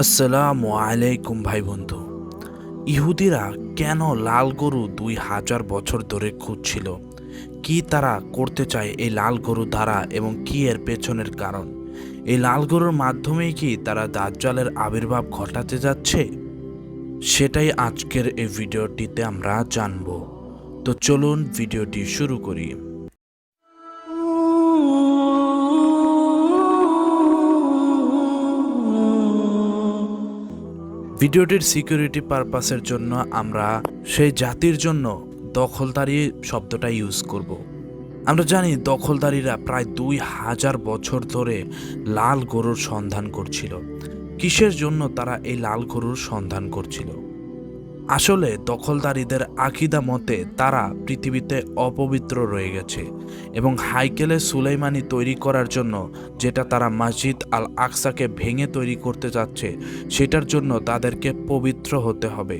আসসালামু আলাইকুম ভাই বন্ধু। ইহুদিরা কেন লাল গরু দুই হাজার বছর ধরে খুঁজছিল? কি তারা করতে চায় এই লাল গরু দ্বারা এবং কি এর পেছনের কারণ? এই লাল গরুর মাধ্যমেই কি তারা দাজ্জালের আবির্ভাব ঘটাতে যাচ্ছে? সেটাই আজকের এই ভিডিওটিতে আমরা জানব। তো চলুন ভিডিওটি শুরু করি। ভিডিওটির সিকিউরিটি পারপাসের জন্য আমরা সেই জাতির জন্য দখলদারি শব্দটা ইউজ করব। আমরা জানি দখলদারিরা প্রায় দুই হাজার বছর ধরে লাল গরুর সন্ধান করছিল কিসের জন্য তারা এই লাল গরুর সন্ধান করছিল আসলে দখলদারীদের আকিদা মতে তারা পৃথিবীতে অপবিত্র রয়ে গেছে এবং হাইকেলে সুলাইমানি তৈরি করার জন্য যেটা তারা মসজিদ আল আকসাকে ভেঙে তৈরি করতে যাচ্ছে, সেটার জন্য তাদেরকে পবিত্র হতে হবে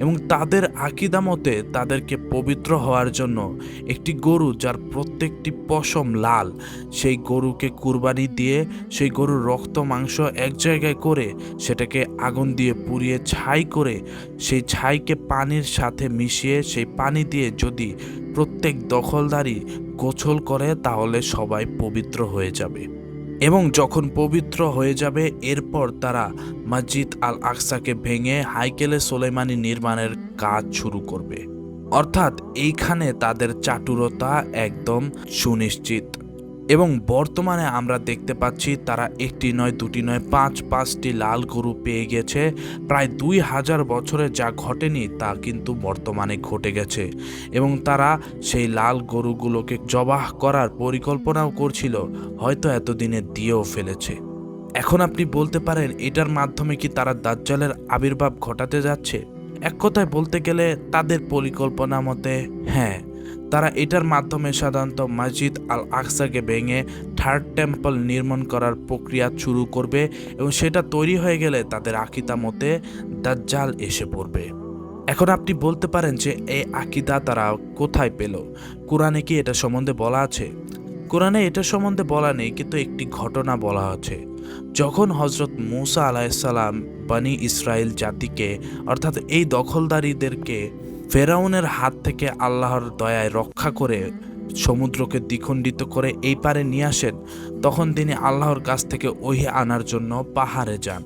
এবং তাদের আকিদা মতে তাদেরকে পবিত্র হওয়ার জন্য একটি গরু যার প্রত্যেকটি পশম লাল, সেই গরুকে কুরবানি দিয়ে সেই গরুর রক্ত, মাংস এক জায়গায় করে সেটাকে আগুন দিয়ে পুড়িয়ে ছাই করে সেই ছাইকে পানির সাথে মিশিয়ে সেই পানি দিয়ে যদি প্রত্যেক দখলদারি গোছল করে, তাহলে সবাই পবিত্র হয়ে যাবে। এবং যখন পবিত্র হয়ে যাবে, এরপর তারা মসজিদ আল আকসাকে ভেঙে হাইকেলে সোলেমানি নির্মাণের কাজ শুরু করবে। অর্থাৎ এইখানে তাদের চাটুরতা একদম সুনিশ্চিত। এবং বর্তমানে আমরা দেখতে পাচ্ছি তারা একটি নয়, দুটি নয়, পাঁচ, পাঁচটি লাল গরু পেয়ে গেছে। প্রায় দুই হাজার বছরে যা ঘটেনি তা কিন্তু বর্তমানে ঘটে গেছে এবং তারা সেই লাল গরুগুলোকে জবাহ করার পরিকল্পনাও করছিল, হয়তো এতদিনে দিয়েও ফেলেছে। এখন আপনি বলতে পারেন, এটার মাধ্যমে কি তারা দাজ্জালের আবির্ভাব ঘটাতে যাচ্ছে? এক কথায় বলতে গেলে তাদের পরিকল্পনা মতে হ্যাঁ। তারা এটার মাধ্যমে সাধারণত মসজিদ আল আকসাকে ভেঙে থার্ড টেম্পল নির্মাণ করার প্রক্রিয়া শুরু করবে এবং সেটা তৈরি হয়ে গেলে তাদের আকিদা মতে দাজ্জাল এসে পড়বে। এখন আপনি বলতে পারেন যে এই আকিদা তারা কোথায় পেল? কোরআনে কি এটা সম্বন্ধে বলা আছে? কোরআনে এটা সম্বন্ধে বলা নেই, কিন্তু একটি ঘটনা বলা আছে। যখন হজরত মুসা আলাইসাল্লাম বানি ইসরায়েল জাতিকে, অর্থাৎ এই দখলদারীদেরকে ফেরাউনের হাত থেকে আল্লাহর দয়ায় রক্ষা করে সমুদ্রকে দ্বিখণ্ডিত করে এই পারে নিয়ে আসেন, তখন তিনি আল্লাহর কাছ থেকে ওহি আনার জন্য পাহাড়ে যান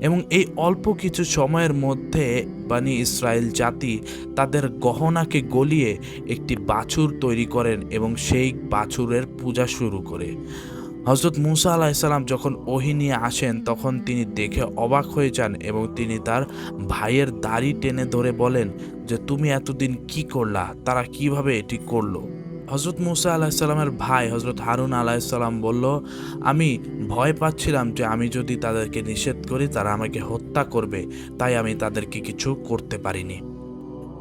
এবং এই অল্প কিছু সময়ের মধ্যে বানি ইসরায়েল জাতি তাদের গহনাকে গলিয়ে একটি বাছুর তৈরি করেন এবং সেই বাছুরের পূজা শুরু করে। হজরত মুসা আলাহিসাল্লাম যখন ওহি নিয়ে আসেন, তখন তিনি দেখে অবাক হয়ে যান এবং তিনি তার ভাইয়ের দাড়ি টেনে ধরে বলেন যে, তুমি এতদিন কি করলা? তারা কীভাবে এটি করল? হজরত মুসা আলাহিসাল্লামের ভাই হজরত হারুন আলাহিসাল্লাম বলল, আমি ভয় পাচ্ছিলাম যে, আমি যদি তাদেরকে নিষেধ করি, তারা আমাকে হত্যা করবে। তাই আমি তাদেরকে কিছু করতে পারিনি।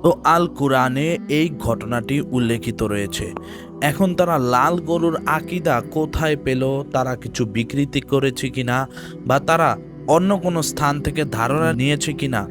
তো আল কোরআনে এই ঘটনাটি উল্লেখিত রয়েছে। এখন তারা লাল গরুর আকিদা কোথায় পেল, তারা কিছু বিকৃতি করেছে কিনা, বা তারা অন্য কোনো স্থান থেকে ধারণা নিয়েছে কিনা,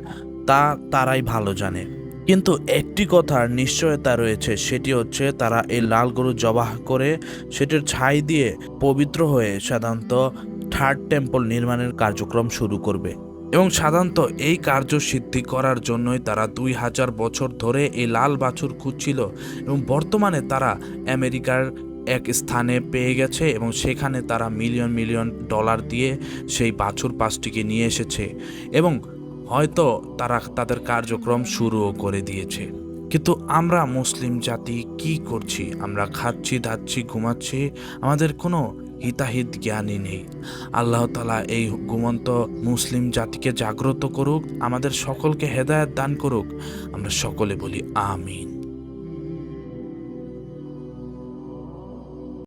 তা তারাই ভালো জানে। কিন্তু একটি কথার নিশ্চয়তা রয়েছে, সেটি হচ্ছে তারা এই লাল গরু জবাহ করে সেটির ছাই দিয়ে পবিত্র হয়ে সাধারণত থার্ড টেম্পল নির্মাণের কার্যক্রম শুরু করবে। এবং সাধারণত এই কার্য সিদ্ধি করার জন্যই তারা দুই হাজার বছর ধরে এই লাল বাছুর খুঁজছিল এবং বর্তমানে তারা আমেরিকার এক স্থানে পেয়ে গেছে এবং সেখানে তারা মিলিয়ন মিলিয়ন ডলার দিয়ে সেই বাছুর পাঁচটিকে নিয়ে এসেছে এবং হয়তো তারা তাদের কার্যক্রম শুরুও করে দিয়েছে। কিন্তু আমরা মুসলিম জাতি কি করছি? আমরা খাচ্ছি ধাচ্ছি ঘুমাচ্ছি? আমাদের কোনো হিতাহিত জ্ঞানী নেই। আল্লাহ তালা এই ঘুমন্ত মুসলিম জাতিকে জাগ্রত করুক, আমাদের সকলকে হেদায়ত দান করুক। আমরা সকলে বলি, আমিন।